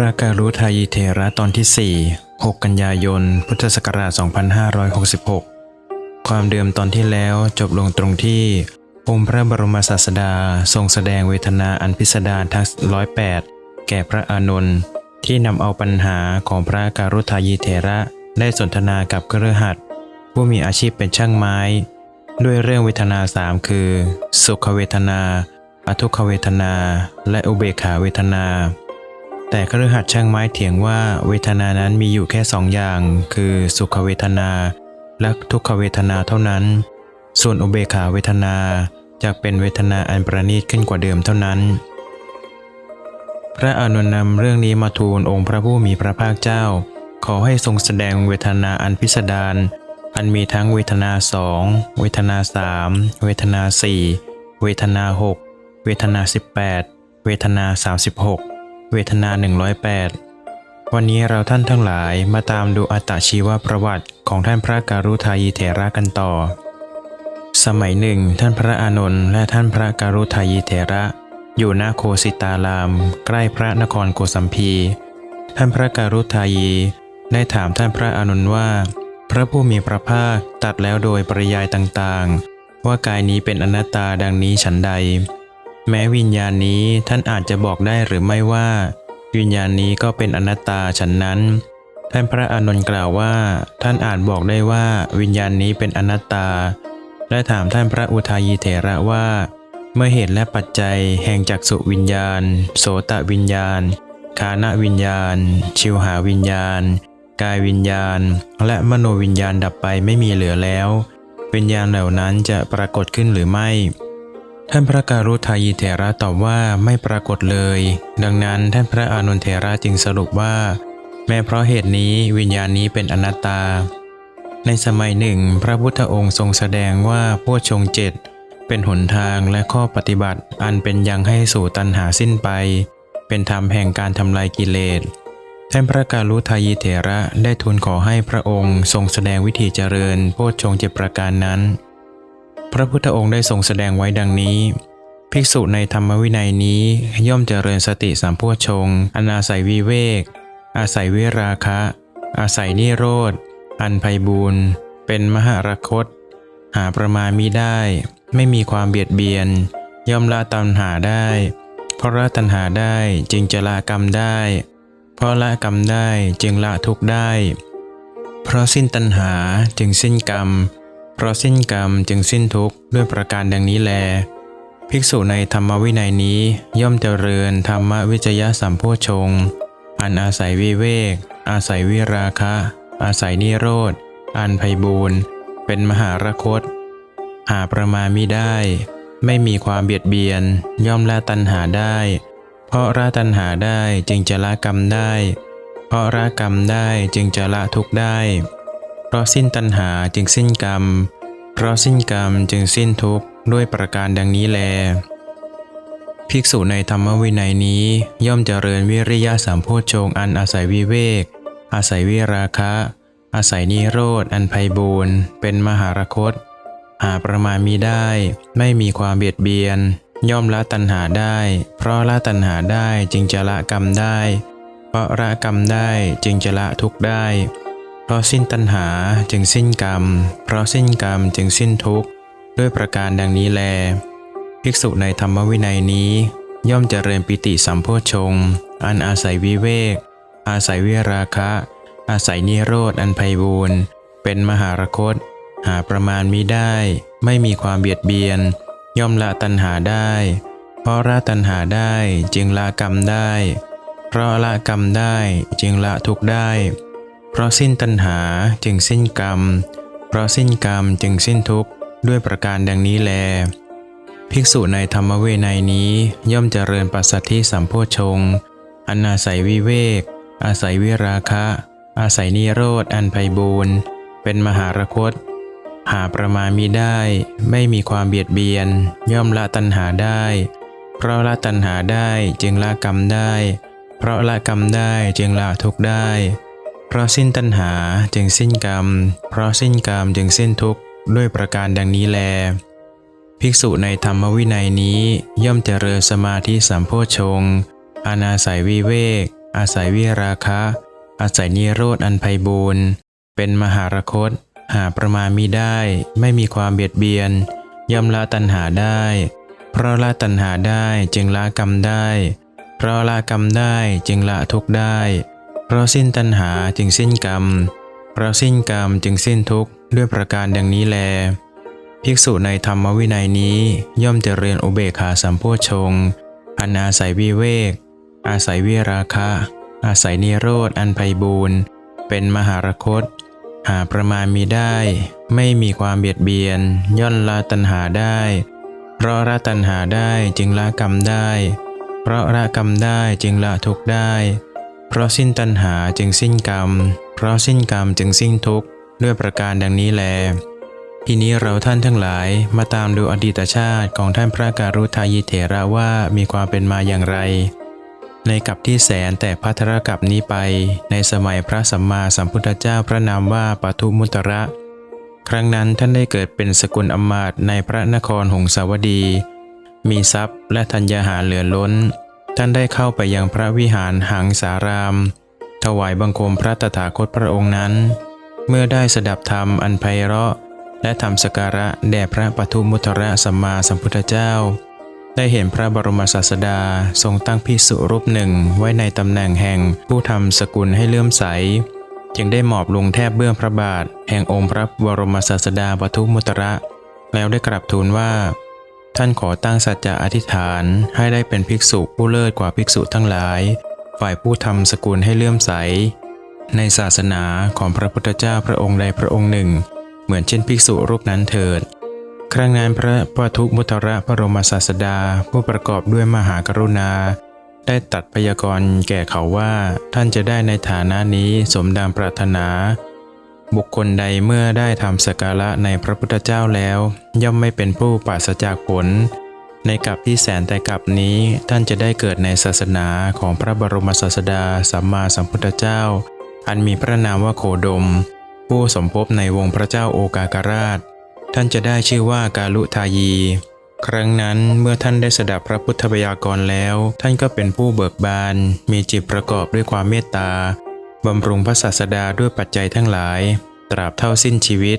พระการุทายีเทระตอนที่ 4 6 กันยายน พุทธศักราช 2566 ความเดิมตอนที่แล้วจบลงตรงที่ องค์พระบรมศาสดาทรงแสดงเวทนาอันพิสดารทั้งร้อยแปดแก่พระอานนท์ที่นำเอาปัญหาของพระการุทายีเทระได้สนทนากับเครือหัดผู้มีอาชีพเป็นช่างไม้ ด้วยเรื่องเวทนาสามคือ สุขเวทนา อทุกขเวทนา และอุเบกขาเวทนา แต่คฤหัสถ์ช่างไม้เถียงว่าเวทนานั้นมีอยู่แค่สองอย่าง คือสุขเวทนาและทุกขเวทนาเท่านั้น ส่วนอุเบกขาเวทนาจะเป็นเวทนาอันประณีตขึ้นกว่าเดิมเท่านั้น พระอานนนำเรื่องนี้มาทูลองค์พระผู้มีพระภาคเจ้า ขอให้ทรงแสดงเวทนาอันพิสดารอันมีทั้งเวทนาสองเวทนาสามเวทนาสี่เวทนาหกเวทนาสิบแปดเวทนาสามสิบหก เวทนา 108 วันนี้เราท่านทั้งหลายมาตามดูอัตชีวประวัติของท่านพระการุทายีเถระกันต่อ สมัยหนึ่ง ท่านพระอานนท์และท่านพระการุทายีเถระ อยู่ณโคสิตาราม ใกล้พระนครโกสัมพี ท่านพระการุทายีได้ถามท่านพระอานนท์ว่า พระผู้มีพระภาคตัดแล้วโดยปริยายต่างๆ ว่ากายนี้เป็นอนัตตาดังนี้ฉันใด แม้วิญญาณนี้ท่านอาจจะบอกได้หรือไม่ว่า วิญญาณนี้ก็เป็นอนัตตาฉันนั้น ท่านพระอานนท์กล่าวว่า ท่านอาจบอกได้ว่าวิญญาณนี้เป็นอนัตตา และถามท่านพระอุทายีเถระว่า เมื่อเหตุและปัจจัยแห่งจักสุวิญญาณ โสตวิญญาณ คานวิญญาณ ชิวหาวิญญาณ กายวิญญาณ และมโนวิญญาณดับไปไม่มีเหลือแล้ว วิญญาณเหล่านั้นจะปรากฏขึ้นหรือไม่ ท่านพระการุทายีเถระตอบว่าไม่ปรากฏเลย ดังนั้นท่านพระอานนทเถระจึงสรุปว่า แม้เพราะเหตุนี้วิญญาณนี้เป็นอนัตตา ในสมัยหนึ่ง พระพุทธองค์ทรงแสดงว่าพวชงเจ็ดเป็นหนทางและข้อปฏิบัติอันเป็นยังให้สู่ตัณหาสิ้นไป เป็นธรรมแห่งการทำลายกิเลสท่านพระการุทายีเถระได้ทูลขอให้พระองค์ทรงแสดงวิธีเจริญโพชฌงเจ็ดประการนั้น พระพุทธองค์ได้ทรงแสดงไว้ดังนี้ ภิกษุในธรรมวินัยนี้ย่อมเจริญสติสามโพชงอันอาศัยวิเวก อาศัยวิราคะ อาศัยนิโรธ อันไพบูรณ์เป็นมหารคต หาประมาณมิได้ ไม่มีความเบียดเบียน ย่อมละตัณหาได้ เพราะละตัณหาได้จึงจะละกรรมได้ เพราะละกรรมได้จึงละทุกข์ได้ เพราะสิ้นตัณหาจึงสิ้นกรรม เพราะสิ้นกรรมจึงสิ้นทุกข์ด้วยประการดังนี้แล ภิกษุในธรรมวินัยนี้ย่อมเจริญธรรมวิจยะสัมโพชง อันอาศัยวิเวก อาศัยวิราคะ อาศัยนิโรธ อันไพบูรณ์เป็นมหารคต หาประมาณมิได้ ไม่มีความเบียดเบียน ย่อมละตัณหาได้ เพราะละตัณหาได้จึงจะละกรรมได้ เพราะละกรรมได้จึงจะละทุกข์ได้ เพราะสิ้นตัณหาจึงสิ้นกรรม เพราะสิ้นกรรมจึงสิ้นทุกข์ด้วยประการดังนี้แล ภิกษุในธรรมวินัยนี้ย่อมเจริญวิริยะสามโพชฌงอันอาศัยวิเวก อาศัยวิราคะ อาศัยนิโรธอันไพบูรณ์เป็นมหารคต หาประมาณมีได้ ไม่มีความเบียดเบียน ย่อมละตัณหาได้ เพราะละตัณหาได้จึงจะละกรรมได้ เพราะละกรรมได้จึงจะละทุกข์ได้ เพราะสิ้นตัณหาจึงสิ้นกรรม เพราะสิ้นกรรมจึงสิ้นทุกข์ ด้วยประการดังนี้แล ภิกษุในธรรมวินัยนี้ ย่อมเจริญปิติสัมโพชง อันอาศัยวิเวก อาศัยวิราคะ อาศัยนิโรธอันไพบูรณ์เป็นมหารคต หาประมาณมิได้ ไม่มีความเบียดเบียน ย่อมละตัณหาได้ เพราะละตัณหาได้จึงละกรรมได้ เพราะละกรรมได้จึงละทุกข์ได้ เพราะสิ้นตัณหาจึงสิ้นกรรม เพราะสิ้นกรรมจึงสิ้นทุกข์ด้วยประการดังนี้แล ภิกษุในธรรมเวไนนี้ย่อมเจริญปัสสัทธิสัมโพชงอันอาศัยวิเวก อาศัยวิราคะ อาศัยนิโรธอันไพบูรณ์เป็นมหารคต หาประมาณมิได้ ไม่มีความเบียดเบียน ย่อมละตัณหาได้ เพราะละตัณหาได้จึงละกรรมได้ เพราะละกรรมได้จึงละทุกข์ได้ เพราะสิ้นตัณหาจึงสิ้นกรรม เพราะสิ้นกรรมจึงสิ้นทุกข์ด้วยประการดังนี้แล ภิกษุในธรรมวินัยนี้ย่อมเจริญสมาธิสัมโพชงอานาศัยวิเวก อาศัยวิราคะ อาศัยนิโรธอันไพบูรณ์เป็นมหารคต หาประมาณมิได้ ไม่มีความเบียดเบียน ย่อมละตัณหาได้ เพราะละตัณหาได้จึงละกรรมได้ เพราะละกรรมได้จึงละทุกข์ได้ เพราะสิ้นตัณหาจึงสิ้นกรรม เพราะสิ้นกรรมจึงสิ้นทุกข์ด้วยประการดังนี้แล ภิกษุในธรรมวินัยนี้ย่อมจะเจริญอุเบกขาสัมโพชงอันอาศัยวิเวก อาศัยวิราคะ อาศัยนิโรธอันไพบูรณ์เป็นมหารคต หาประมาณมีได้ ไม่มีความเบียดเบียน ย่อนละตัณหาได้ เพราะละตัณหาได้จึงละกรรมได้ เพราะละกรรมได้จึงละทุกข์ได้ ราะสิ้นตัณหาจึงสิ้นกรรม เพราะสิ้นกรรมจึงสิ้นทุกข์ด้วยประการดังนี้แล ทีนี้เราท่านทั้งหลายมาตามดูอดีตชาติของท่านพระการุทายิเถระว่ามีความเป็นมาอย่างไร ในกับที่แสนแต่พัทรกับนี้ไป ในสมัยพระสัมมาสัมพุทธเจ้าพระนามว่าปทุมุตระ ครั้งนั้นท่านได้เกิดเป็นสกุลอมาตในพระนครหงสาวดี มีทรัพย์และธัญญาหารเหลือล้น ท่านได้เข้าไปยังพระวิหารหังสาราม ถวายบังคมพระตถาคตพระองค์นั้น เมื่อได้สดับธรรมอันไพเราะ และทำสการะแด่พระปทุมุตระสัมมาสัมพุทธเจ้า ได้เห็นพระบรมศาสดาทรงตั้งพิสุรูปหนึ่งไว้ในตำแหน่งแห่งผู้ทำสกุลให้เลื่อมใส จึงได้หมอบลงแทบเบื้องพระบาท แห่งองค์พระบรมศาสดาปทุมุตระ แล้วได้กราบทูลว่า ท่านขอตั้งสัจจะอธิษฐานให้ได้เป็นภิกษุผู้เลิศกว่าภิกษุทั้งหลาย ฝ่ายผู้ทำสกุลให้เลื่อมใส ในศาสนาของพระพุทธเจ้าพระองค์ใดพระองค์หนึ่ง เหมือนเช่นภิกษุรูปนั้นเถิด ครั้งนั้นพระปทุมุตระพระรมศาสดาผู้ประกอบด้วยมหากรุณา ได้ตัดพยากรณ์แก่เขาว่าท่านจะได้ในฐานะนี้สมดังปรารถนา บุคคลใดเมื่อได้ทำสกการะในพระพุทธเจ้าแล้ว ย่อมไม่เป็นผู้ปราศจากผล ในกับที่แสนแต่กับนี้ท่านจะได้เกิดในศาสนาของพระบรมศาสดาสัมมาสัมพุทธเจ้า อันมีพระนามว่าโคดม ผู้สมภพในวงพระเจ้าโอกาการาช ท่านจะได้ชื่อว่ากาลุทายี ครั้งนั้นเมื่อท่านได้สดับพระพุทธบัญญัติแล้ว ท่านก็เป็นผู้เบิกบาน มีจิตประกอบด้วยความเมตตา บำรุงพระศาสดาด้วยปัจจัยทั้งหลาย ตราบเท่าสิ้นชีวิต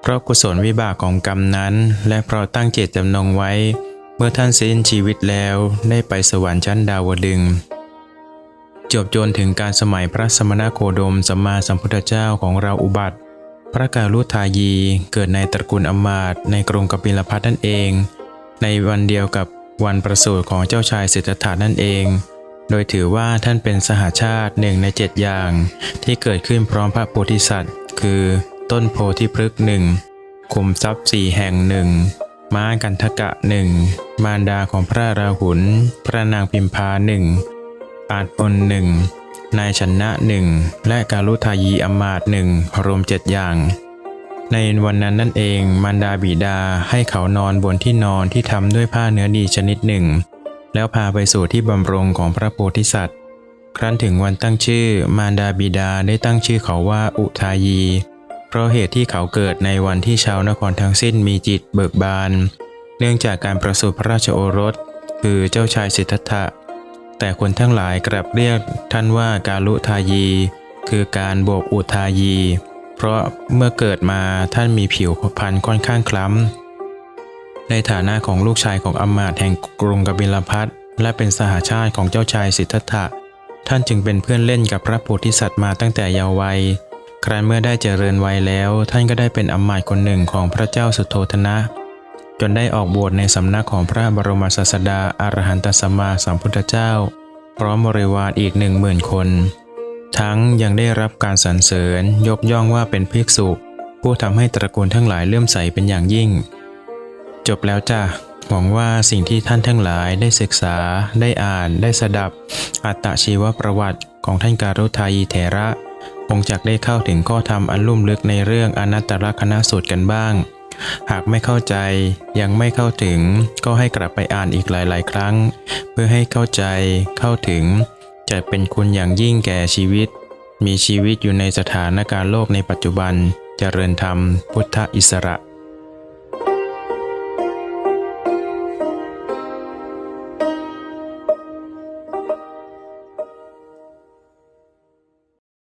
เพราะกุศลวิบากของกรรมนั้น และเพราะตั้งเจตจำนงไว้ เมื่อท่านสิ้นชีวิตแล้วได้ไปสวรรค์ชั้นดาวดึงจบจนถึงการสมัยพระสมณโคดมสัมมาสัมพุทธเจ้าของเราอุบัติ พระกาลุทายีเกิดในตระกูลอมาตในกรุงกบิลพัทนั่นเอง ในวันเดียวกับวันประสูติของเจ้าชายสิทธัตถานั่นเอง โดยถือว่าท่านเป็นสหาชาติหนึ่งในเจ็ดอย่าง ที่เกิดขึ้นพร้อมพระโพธิสัตว์ คือ ต้นโพธิพฤกษ์หนึ่งคุมทรัพย์สี่แห่งหนึ่งม้ากันทกะหนึ่งมารดาของพระราหุลพระนางพิมพาหนึ่งอาจปนหนึ่งนายชนะหนึ่งและการุทายีอมาตหนึ่งรวมเจ็ดอย่าง ในวันนั้นนั่นเองมารดาบิดาให้เขานอนบนที่นอนที่ทำด้วยผ้าเนื้อดีชนิดหนึ่ง แล้วพาไปสู่ที่บำรงของพระโพธิสัตว์ ครั้นถึงวันตั้งชื่อ มารดาบิดาได้ตั้งชื่อเขาว่าอุทายี เพราะเหตุที่เขาเกิดในวันที่ชาวนครทั้งสิ้นมีจิตเบิกบาน เนื่องจากการประสูติพระราชโอรส คือเจ้าชายสิทธัตถะ แต่คนทั้งหลายกลับเรียกท่านว่ากาลุทายี คือการโบกอุทายี เพราะเมื่อเกิดมาท่านมีผิวพรรณค่อนข้างคล้ำ ในฐานะของลูกชายของอำมาตย์แห่งกรุงกบิลพัทและเป็นสหาชาติของเจ้าชายสิทธัตถะ ท่านจึงเป็นเพื่อนเล่นกับพระโพธิสัตว์มาตั้งแต่เยาว์วัย ครั้นเมื่อได้เจริญวัยแล้ว ท่านก็ได้เป็นอำมาตย์คนหนึ่งของพระเจ้าสุโธทนะ จนได้ออกบวชในสำนักของพระบรมศาสดาอรหันตสัมมาสัมพุทธเจ้า พร้อมบริวารอีกหนึ่งหมื่นคน ทั้งยังได้รับการสรรเสริญยกย่องว่าเป็นภิกษุ ผู้ทำให้ตระกูลทั้งหลายเลื่อมใสเป็นอย่างยิ่ง จบแล้วจ้ะหวังว่าสิ่งที่ท่านทั้งหลายได้ศึกษา ได้อ่าน ได้สดับ อัตชีวประวัติของท่านการุทายีเถระคงจักได้เข้าถึงข้อธรรมอันลุ่มลึกในเรื่องอนัตตลกนสูตรกันบ้าง หากไม่เข้าใจยังไม่เข้าถึงก็ให้กลับไปอ่านอีกหลาย ๆ ครั้ง เพื่อให้เข้าใจเข้าถึง จะเป็นคุณอย่างยิ่งแก่ชีวิต มีชีวิตอยู่ในสถานการณ์โลกในปัจจุบันจเจริญธรรม พุทธอิสระ